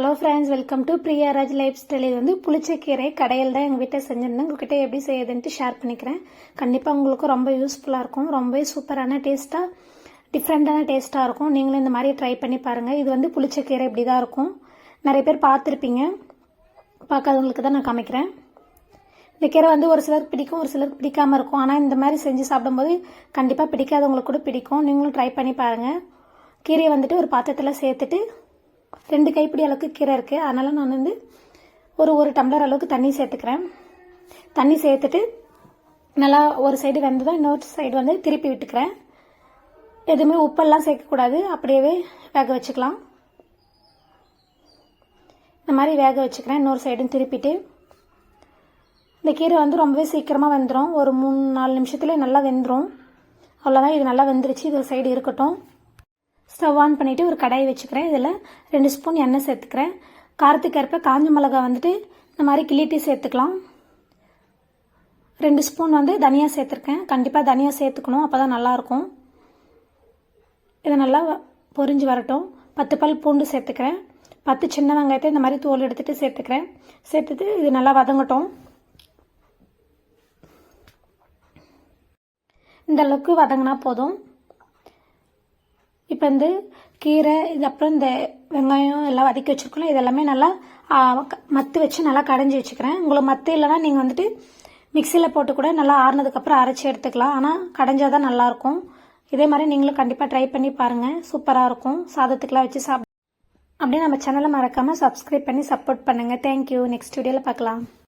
Hello friends welcome to Priyaraj lifestyle இது வந்து புளிச்சக்கீரை கடையில் தான் எங்கள் வீட்டில் செஞ்சுருந்தேன். உங்ககிட்ட எப்படி செய்யுதுன்ட்டு ஷேர் பண்ணிக்கிறேன். கண்டிப்பாக உங்களுக்கு ரொம்ப யூஸ்ஃபுல்லாக இருக்கும். ரொம்பவே சூப்பரான டேஸ்ட்டாக டிஃப்ரெண்ட்டான டேஸ்ட்டாக இருக்கும். நீங்களும் இந்த மாதிரி ட்ரை பண்ணி பாருங்கள் இது வந்து புளிச்சக்கீரை இப்படி தான் இருக்கும். நிறைய பேர் பார்த்துருப்பீங்க. பார்க்காதவங்களுக்கு தான் நான் காமிக்கிறேன். இந்த கீரை வந்து ஒரு சிலருக்கு பிடிக்கும் ஒரு சிலருக்கு பிடிக்காமல் இருக்கும். ஆனால் இந்த மாதிரி செஞ்சு சாப்பிடும்போது கண்டிப்பாக பிடிக்காதவங்களுக்கு கூட பிடிக்கும். நீங்களும் ட்ரை பண்ணி பாருங்கள் கீரையை வந்துட்டு ஒரு பாத்திரத்தில் சேர்த்துட்டு ரெண்டு கைப்பிடி அளவுக்கு கீரை இருக்குது அதனால் நான் வந்து ஒரு ஒரு டம்ளர் அளவுக்கு தண்ணி சேர்த்துக்கிறேன். தண்ணி சேர்த்துட்டு நல்லா ஒரு சைடு வெந்ததும் இன்னொரு சைடு வந்து திருப்பி விட்டுக்கிறேன். எதுவுமே உப்பெல்லாம் சேர்க்கக்கூடாது. அப்படியே வேக வச்சுக்கலாம். இந்த மாதிரி வேக வச்சுக்கிறேன். இன்னொரு சைடும் திருப்பிட்டு. இந்த கீரை வந்து ரொம்பவே சீக்கிரமாக வெந்துடும் ஒரு மூணு நாலு நிமிஷத்துலேயே நல்லா வெந்துடும் அவ்வளோதான் இது நல்லா வெந்துருச்சு. இது ஒரு சைடு இருக்கட்டும். ஸ்டவ் ஆன் பண்ணிவிட்டு ஒரு கடாய் வச்சுக்கிறேன். இதில் ரெண்டு ஸ்பூன் எண்ணெய் சேர்த்துக்கிறேன். காரத்துக்கு ஏற்ப காஞ்ச மிளகா வந்துட்டு இந்த மாதிரி கிள்ளிட்டு சேர்த்துக்கலாம். ரெண்டு ஸ்பூன் வந்து தனியா சேர்த்துருக்கேன். கண்டிப்பாக தனியா சேர்த்துக்கணும். அப்போ தான் நல்லாயிருக்கும். இதை நல்லா பொரிஞ்சு வரட்டும். பத்து பல் பூண்டு சேர்த்துக்கிறேன். பத்து சின்ன வெங்காயத்தை இந்த மாதிரி தோல் எடுத்துகிட்டு சேர்த்துக்கிறேன். சேர்த்துட்டு இது நல்லா வதங்கட்டும். இந்த அளவுக்கு வதங்கினா போதும். இப்போ வந்து கீரை இது அப்புறம் இந்த வெங்காயம் எல்லாம் வதக்கி வச்சுருக்கோம் இதெல்லாமே நல்லா மத்து வச்சு நல்லா கடைஞ்சி வச்சுக்கிறேன். உங்களுக்கு மத்து இல்லைன்னா நீங்கள் வந்துட்டு மிக்சியில் போட்டு கூட நல்லா ஆறுனதுக்கப்புறம் அரைச்சி எடுத்துக்கலாம். ஆனால் கடைஞ்சால் தான் நல்லாயிருக்கும். இதே மாதிரி நீங்களும் கண்டிப்பாக ட்ரை பண்ணி பாருங்கள் சூப்பராக இருக்கும். சாதத்துக்கெலாம் வச்சு சாப்பிட அப்படியே நம்ம சேனலை மறக்காமல் சப்ஸ்கிரைப் பண்ணி சப்போர்ட் பண்ணுங்கள் தேங்க்யூ நெக்ஸ்ட் வீடியோவில் பார்க்கலாம்.